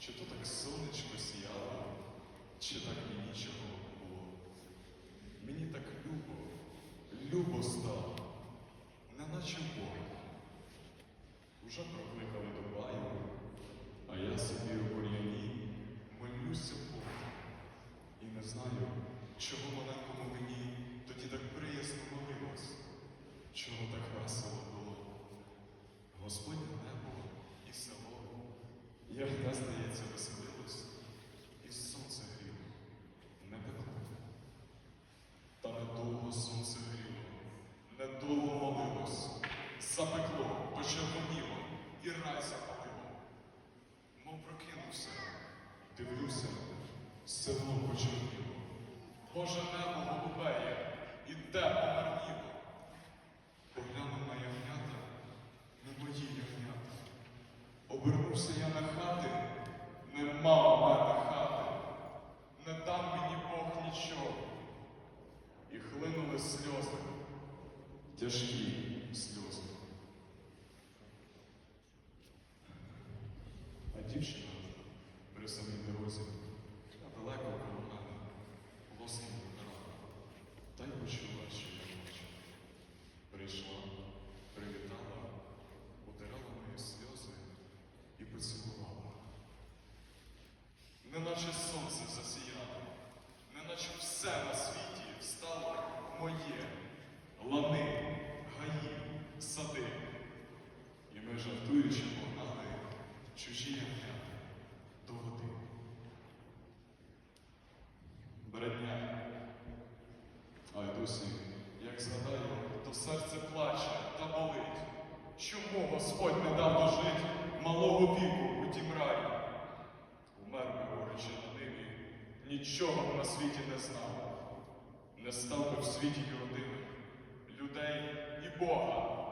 Чи то так сонечко сіяло, чи так мені нічого було. Мені так любо, любо стало, неначе Бог. Уже прокликали до баю, а я собі у бур'яні молюся Богу. І не знаю, чого маленькому мені тоді так приязно. Як те, здається, веселилось, і сонце гріло, не пекло. Та недовго сонце гріло, недовго молилось, запекло, почервоніло і рай запалило. Мов прокинувся, дивлюся, село почерніло. Боже небо Обернувся я на хати, нема в мене хати, не дам мені Бог нічого. І хлинули сльози, тяжкі сльози. А дівчина при самій дорозі, Неначе сонце засіяло, неначе все на світі стало моє. Лани, гаї, сади. І ми жартуючи погнали чужі ягнята до води. Бредня. А й досі, як згадаю, то серце плаче та болить. Чому Господь не дав дожить малого віку у тім раї? Умер би, горючи на ниві, нічого на світі не знав. Не став би в світі й родини, людей і Бога.